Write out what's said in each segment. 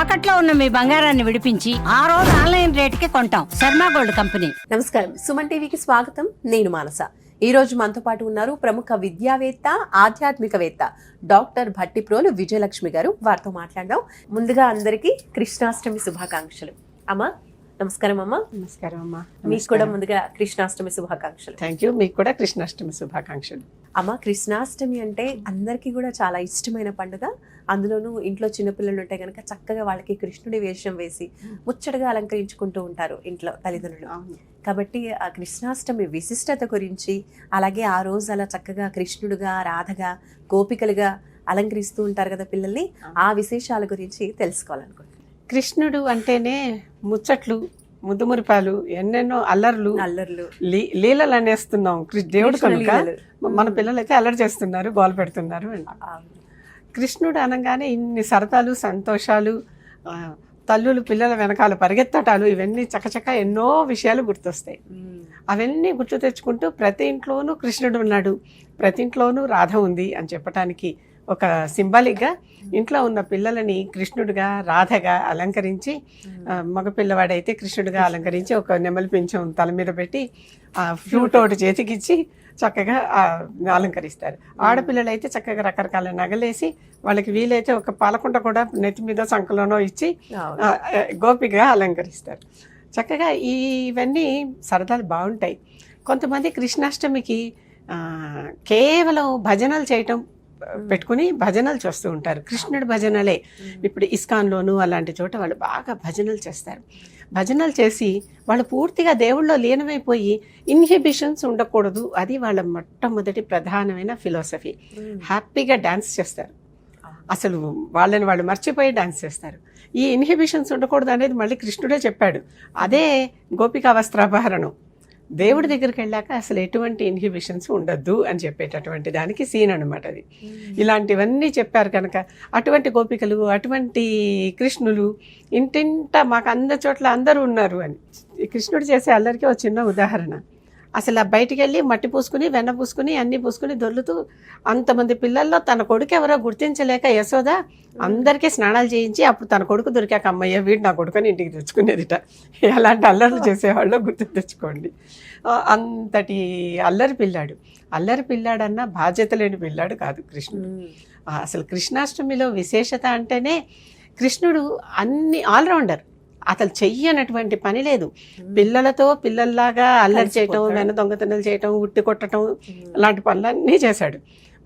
తాకట్లో ఉన్న మీ బంగారాన్ని విడిపించి ఆ రోజు ఆన్లైన్ రేటుకి కొంటాం. Sharma gold company. నమస్కారం. సుమన్ టీవీకి స్వాగతం. నేను మానస. ఈ రోజు మనతో పాటు ఉన్నారు ప్రముఖ విద్యావేత్త ఆధ్యాత్మికవేత్త డాక్టర్ భట్టిప్రోలు విజయలక్ష్మి గారు. వారితో మాట్లాడదాం. ముందుగా అందరికీ కృష్ణాష్టమి శుభాకాంక్షలు. అమ్మా నమస్కారం అమ్మా. నమస్కారం అమ్మా. మీకు కూడా ముందుగా కృష్ణాష్టమి శుభాకాంక్షలు. థ్యాంక్ యూ మీకు కూడా కృష్ణాష్టమి శుభాకాంక్షలు. అమ్మ కృష్ణాష్టమి అంటే అందరికీ కూడా చాలా ఇష్టమైన పండుగ. అందులోనూ ఇంట్లో చిన్నపిల్లలు ఉంటే కనుక చక్కగా వాళ్ళకి కృష్ణుడి వేషం వేసి ముచ్చటగా అలంకరించుకుంటూ ఉంటారు ఇంట్లో తల్లిదండ్రులు. కాబట్టి ఆ కృష్ణాష్టమి విశిష్టత గురించి అలాగే ఆ రోజు అలా చక్కగా కృష్ణుడుగా రాధగా గోపికలుగా అలంకరిస్తూ ఉంటారు కదా పిల్లల్ని ఆ విశేషాల గురించి తెలుసుకోవాలనుకుంటున్నాను. కృష్ణుడు అంటేనే ముచ్చట్లు ముద్దుమురిపాలు ఎన్నెన్నో అల్లర్లు అల్లర్లు. లీలలు అనేస్తున్నాం. దేవుడు కనుక. మన పిల్లలైతే అల్లరి చేస్తున్నారు గోల పెడుతున్నారు కృష్ణుడు అనగానే ఇన్ని సరదాలు సంతోషాలు తల్లులు పిల్లల వెనకాల పరిగెత్తటాలు ఇవన్నీ చకచక ఎన్నో విషయాలు గుర్తొస్తాయి. అవన్నీ గుర్తు తెచ్చుకుంటూ ప్రతి ఇంట్లోనూ కృష్ణుడు ఉన్నాడు. ప్రతి ఇంట్లోనూ రాధ ఉంది అని చెప్పటానికి ఒక సింబాలిక్గా ఇంట్లో ఉన్న పిల్లలని కృష్ణుడిగా రాధగా అలంకరించి ఆ, మగ పిల్లవాడైతే కృష్ణుడిగా అలంకరించి ఒక నెమలి పింఛం తల మీద పెట్టి ఆ ఫ్లూట్ ఒకటి చేతికిచ్చి చక్కగా అలంకరిస్తారు. ఆడపిల్లలు అయితే చక్కగా రకరకాల నగలేసి వాళ్ళకి వీలైతే ఒక పాలకుంట కూడా నెత్తి మీద సంకలోనో ఇచ్చి గోపికగా అలంకరిస్తారు. చక్కగా ఇవన్నీ సరదాలు బాగుంటాయి. కొంతమంది కృష్ణాష్టమికి కేవలం భజనలు చేయటం పెట్టుకుని భజనలు చేస్తూ ఉంటారు. కృష్ణుడి భజనలే. ఇప్పుడు ఇస్కాన్లోను అలాంటి చోట వాళ్ళు బాగా భజనలు చేస్తారు. భజనలు చేసి వాళ్ళు పూర్తిగా దేవుళ్ళో లీనమైపోయి ఇన్హిబిషన్స్ ఉండకూడదు. అది వాళ్ళ మొట్టమొదటి ప్రధానమైన ఫిలాసఫీ. హ్యాపీగా డాన్స్ చేస్తారు. అసలు వాళ్ళని వాళ్ళు మర్చిపోయి డాన్స్ చేస్తారు. ఈ ఇన్హిబిషన్స్ ఉండకూడదు అనేది మళ్ళీ కృష్ణుడే చెప్పాడు. అదే గోపికా వస్త్రాపహరణం దేవుడి దగ్గరికి వెళ్ళాక అసలు ఎటువంటి ఇన్హిబిషన్స్ ఉండొద్దు అని చెప్పేటటువంటి దానికి సీన్ అనమాట అది. ఇలాంటివన్నీ చెప్పారు కనుక అటువంటి గోపికలు అటువంటి కృష్ణులు ఇంటింట మాకు అంద చోట్ల అందరూ ఉన్నారు అని. కృష్ణుడు చేసే అల్లరికి ఒక చిన్న ఉదాహరణ. అసలు ఆ బయటికి వెళ్ళి మట్టి పూసుకుని వెన్న పూసుకుని అన్ని పూసుకుని దొర్లుతూ అంతమంది పిల్లల్లో తన కొడుకు ఎవరో గుర్తించలేక యశోద అందరికీ స్నానాలు చేయించి అప్పుడు తన కొడుకు దొరికాక అమ్మయ్య వీడు నా కొడుకుని ఇంటికి తెచ్చుకునేదిట. ఎలాంటి అల్లర్లు చేసేవాళ్ళు గుర్తు తెచ్చుకోండి. అంతటి అల్లరి పిల్లాడు. అల్లరి పిల్లాడన్నా బాధ్యత లేని పిల్లాడు కాదు కృష్ణుడు. అసలు కృష్ణాష్టమిలో విశేషత అంటేనే కృష్ణుడు అన్ని ఆల్రౌండర్. అసలు చెయ్యనటువంటి పని లేదు. పిల్లలతో పిల్లల్లాగా అల్లరి చేయటం. వెన దొంగతనాలు చేయటం ఉట్టి కొట్టడం అలాంటి పనులన్నీ చేశాడు.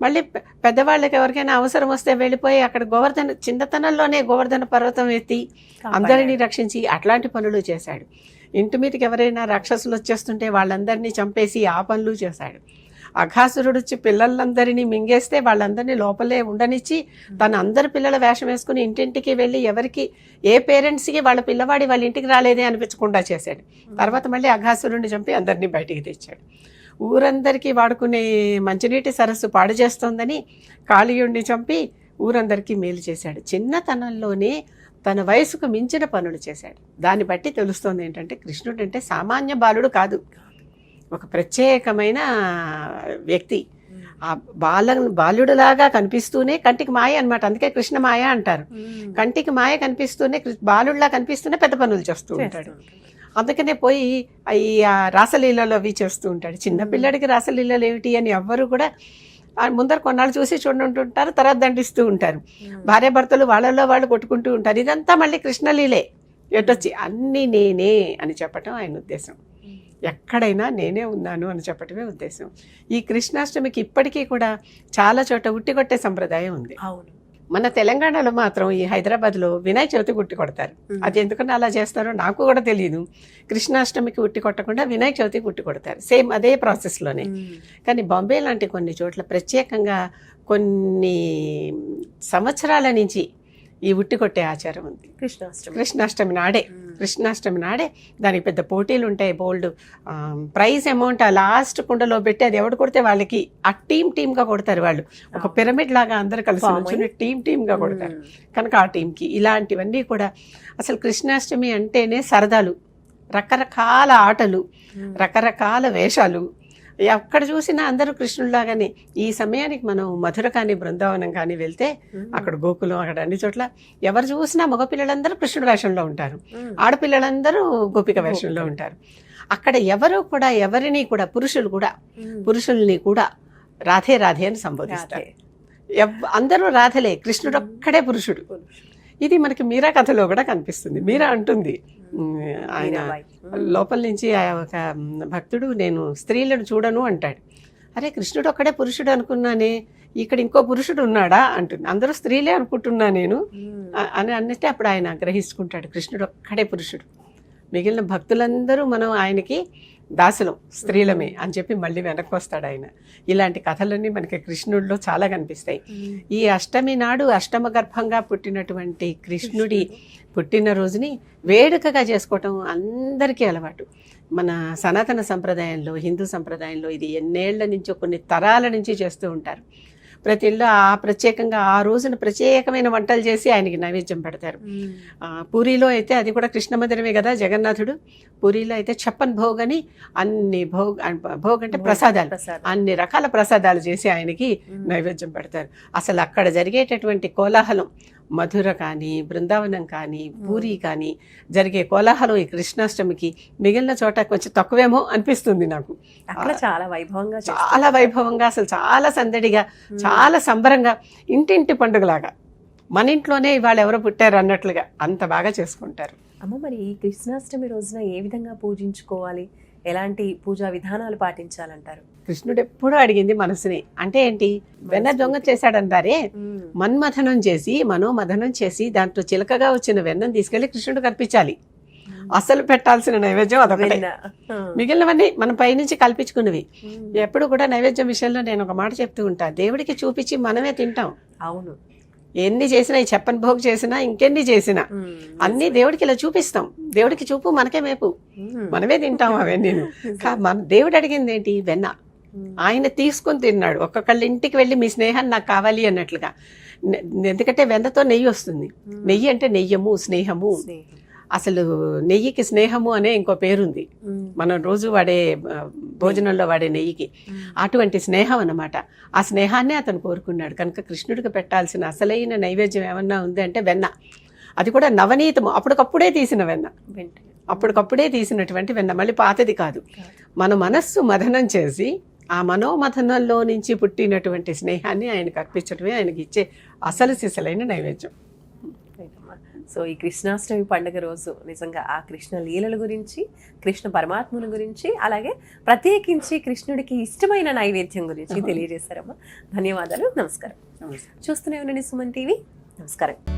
మళ్ళీ పెద్దవాళ్ళకి ఎవరికైనా అవసరం వస్తే వెళ్ళిపోయి అక్కడ గోవర్ధన చిన్నతనంలోనే గోవర్ధన పర్వతం ఎత్తి అందరినీ రక్షించి అట్లాంటి పనులు చేశాడు. ఇంటి మీదకి ఎవరైనా రాక్షసులు వచ్చేస్తుంటే వాళ్ళందరినీ చంపేసి ఆ పనులు చేశాడు. అఘాసురుడు వచ్చి పిల్లలందరినీ మింగేస్తే వాళ్ళందరినీ లోపలే ఉండనిచ్చి తన అందరి పిల్లల వేషం వేసుకుని ఇంటింటికి వెళ్ళి ఎవరికి ఏ పేరెంట్స్కి వాళ్ళ పిల్లవాడి వాళ్ళ ఇంటికి రాలేదే అనిపించకుండా చేశాడు. తర్వాత మళ్ళీ అఘాసురుడిని చంపి అందరినీ బయటికి తెచ్చాడు. ఊరందరికీ వాడుకునే మంచినీటి సరస్సు పాడు చేస్తోందని కాళీయుడిని చంపి ఊరందరికీ మేలు చేశాడు. చిన్నతనంలోనే తన వయసుకు మించిన పనులు చేశాడు. దాన్ని బట్టి తెలుస్తోంది ఏంటంటే కృష్ణుడు అంటే సామాన్య బాలుడు కాదు. ఒక ప్రత్యేకమైన వ్యక్తి. ఆ బాల బాలుడులాగా కనిపిస్తూనే కంటికి మాయ అన్నమాట. అందుకే కృష్ణ మాయ అంటారు. కంటికి మాయ కనిపిస్తూనే బాలుడిలా కనిపిస్తూనే పెద్ద పనులు చేస్తూ ఉంటాడు. అందుకనే పోయి ఈ ఆ రాసలీలలో అవి చేస్తూ ఉంటాడు. చిన్న పిల్లడికి రాసలీలలు ఏమిటి అని ఎవ్వరు కూడా ముందర కొన్నాళ్ళు చూసి చూడంటుంటారు తర్వాత దండిస్తూ ఉంటారు. భార్యాభర్తలు వాళ్ళల్లో వాళ్ళు కొట్టుకుంటూ ఉంటారు. ఇదంతా మళ్ళీ కృష్ణలీలే. ఎటొచ్చి అన్నీ నేనే అని చెప్పటం ఆయన ఉద్దేశం. ఎక్కడైనా నేనే ఉన్నాను అని చెప్పటమే ఉద్దేశం. ఈ కృష్ణాష్టమికి ఇప్పటికీ కూడా చాలా చోట ఉట్టికొట్టే సంప్రదాయం ఉంది. అవును. మన తెలంగాణలో మాత్రం ఈ హైదరాబాద్లో వినాయక చవితి ఉట్టి కొడతారు. అది ఎందుకని అలా చేస్తారో నాకు కూడా తెలియదు కృష్ణాష్టమికి ఉట్టి కొట్టకుండా వినాయక చవితికి ఉట్టి కొడతారు. సేమ్ అదే ప్రాసెస్లోనే. కానీ బాంబే లాంటి కొన్ని చోట్ల ప్రత్యేకంగా కొన్ని సంవత్సరాల నుంచి ఈ ఉట్టి కొట్టే ఆచారం ఉంది. కృష్ణాష్టమి. కృష్ణాష్టమి నాడే. కృష్ణాష్టమి నాడే దానికి పెద్ద పోటీలు ఉంటాయి బోల్డ్ ప్రైజ్ అమౌంట్ ఆ లాస్ట్ కుండలో పెట్టి అది ఎవడు కొడితే వాళ్ళకి ఆ టీం టీమ్గా కొడతారు వాళ్ళు. ఒక పిరమిడ్ లాగా అందరు కలిసి Form నుంచుని టీం టీమ్గా కొడతారు. కనుక ఆ టీంకి ఇలాంటివన్నీ కూడా అసలు కృష్ణాష్టమి అంటేనే సరదాలు రకరకాల ఆటలు రకరకాల వేషాలు ఎక్కడ చూసినా అందరూ కృష్ణుడిలాగానే ఈ సమయానికి మనం మధుర కానీ బృందావనం కానీ వెళ్తే అక్కడ గోకులం అక్కడ అన్ని చోట్ల ఎవరు చూసినా మగపిల్లలందరూ కృష్ణుడి వేషంలో ఉంటారు. ఆడపిల్లలందరూ గోపిక వేషంలో ఉంటారు. అక్కడ ఎవరు కూడా ఎవరిని కూడా పురుషులు కూడా పురుషుల్ని కూడా రాధే రాధే అని సంబోధిస్తారు. అందరూ రాధలే కృష్ణుడు ఒక్కడే పురుషుడు. ఇది మనకి మీరా కథలో కూడా కనిపిస్తుంది. మీరా అంటుంది. ఆయన లోపల నుంచి ఆ ఒక భక్తుడు నేను స్త్రీలను చూడను అంటాడు. అరే కృష్ణుడు ఒక్కడే పురుషుడు అనుకున్నానే ఇక్కడ ఇంకో పురుషుడు ఉన్నాడా? అంటుంది. అందరూ స్త్రీలే అనుకుంటున్నా నేను. అని అన్నట్టే అప్పుడు ఆయన గ్రహించుకుంటాడు కృష్ణుడు ఒక్కడే పురుషుడు. మిగిలిన భక్తులందరూ మనం ఆయనకి దాసులం స్త్రీలమే అని చెప్పి మళ్ళీ వెనక్కి వస్తాడు ఆయన. ఇలాంటి కథలన్నీ మనకి కృష్ణుడిలో చాలా కనిపిస్తాయి. ఈ అష్టమి నాడు అష్టమ గర్భంగా పుట్టినటువంటి కృష్ణుడి పుట్టినరోజుని వేడుకగా చేసుకోవటం అందరికీ అలవాటు. మన సనాతన సంప్రదాయంలో హిందూ సంప్రదాయంలో ఇది ఎన్నేళ్ళ నుంచో కొన్ని తరాల నుంచి చేస్తూ ఉంటారు. ప్రతి ఇల్లు ఆ ప్రత్యేకంగా ఆ రోజున ప్రత్యేకమైన వంటలు చేసి ఆయనకి నైవేద్యం పెడతారు. ఆ, పూరిలో అయితే అది కూడా కృష్ణ మందిరమే కదా జగన్నాథుడు. పూరిలో అయితే చెప్పన్ భోగ్ అని అన్ని భోగ్ భోగ్ అంటే ప్రసాదాలు. అన్ని రకాల ప్రసాదాలు చేసి ఆయనకి నైవేద్యం పెడతారు. అసలు అక్కడ జరిగేటటువంటి కోలాహలం మధుర కానీ బృందావనం కానీ పూరి కానీ జరిగే కోలాహలం ఈ కృష్ణాష్టమికి మిగిలిన చోట కొంచెం తక్కువేమో అనిపిస్తుంది నాకు. అక్కడ చాలా వైభవంగా. చాలా వైభవంగా అసలు చాలా సందడిగా చాలా సంబరంగా ఇంటింటి పండుగలాగా. మన ఇంట్లోనే ఇవాళ ఎవరో పుట్టారు అన్నట్లుగా అంత బాగా చేసుకుంటారు. అమ్మ మరి ఈ కృష్ణాష్టమి రోజున ఏ విధంగా పూజించుకోవాలి? ఎలాంటి పూజా విధానాలు పాటించాలంటారు? కృష్ణుడు ఎప్పుడూ అడిగింది మనసుని. అంటే ఏంటి? వెన్న దొంగ చేశాడంటారే? మన్మథనం చేసి మనోమథనం చేసి దాంట్లో చిలకగా వచ్చిన వెన్నం తీసుకెళ్ళి కృష్ణుడికి అర్పించాలి అసలు పెట్టాల్సిన నైవేద్యం అదొకటే. మిగిలినవన్నీ మన పైనుంచి కల్పించుకున్నవి. ఎప్పుడు కూడా నైవేద్యం విషయంలో నేను ఒక మాట చెప్తూ ఉంటా. దేవుడికి చూపించి మనమే తింటాం. అవును. ఎన్ని చేసినా ఈ చెప్పని భోగు చేసినా ఇంకెన్ని చేసినా. అన్ని దేవుడికి ఇలా చూపిస్తాం. దేవుడికి చూపు మనకే మేపు. మనమే తింటాం అవన్నీ. మన దేవుడు అడిగింది ఏంటి? వెన్న. ఆయన తీసుకొని తిన్నాడు. ఒక్కొక్కళ్ళ ఇంటికి వెళ్ళి మీ స్నేహం నాకు కావాలి అన్నట్లుగా. ఎందుకంటే వెన్నతో నెయ్యి వస్తుంది. నెయ్యి అంటే నెయ్యము స్నేహము. స్నేహం. అసలు నెయ్యికి స్నేహము అనే ఇంకో పేరుంది. మనం రోజు వాడే భోజనంలో వాడే నెయ్యికి. అటువంటి స్నేహం అన్నమాట. ఆ స్నేహాన్నే అతను కోరుకున్నాడు. కనుక కృష్ణుడికి పెట్టాల్సిన అసలైన నైవేద్యం ఏమన్నా ఉంది అంటే వెన్న. అది కూడా నవనీతము. అప్పటికప్పుడే తీసిన వెన్న. అప్పటికప్పుడే తీసినటువంటి వెన్న. మళ్ళీ పాతది కాదు. మన మనస్సు మథనం చేసి ఆ మనోమథనంలో నుంచి పుట్టినటువంటి స్నేహాన్ని ఆయనకు అర్పించడమే ఆయనకి ఇచ్చే అసలు సిసలైన నైవేద్యం. సో ఈ కృష్ణాష్టమి పండుగ రోజు నిజంగా ఆ కృష్ణ లీలల గురించి కృష్ణ పరమాత్ముల గురించి అలాగే ప్రత్యేకించి కృష్ణుడికి ఇష్టమైన నైవేద్యం గురించి తెలియజేశారమ్మా. ధన్యవాదాలు. నమస్కారం. చూస్తూనే ఉండండి సుమన్ టీవీ. నమస్కారం.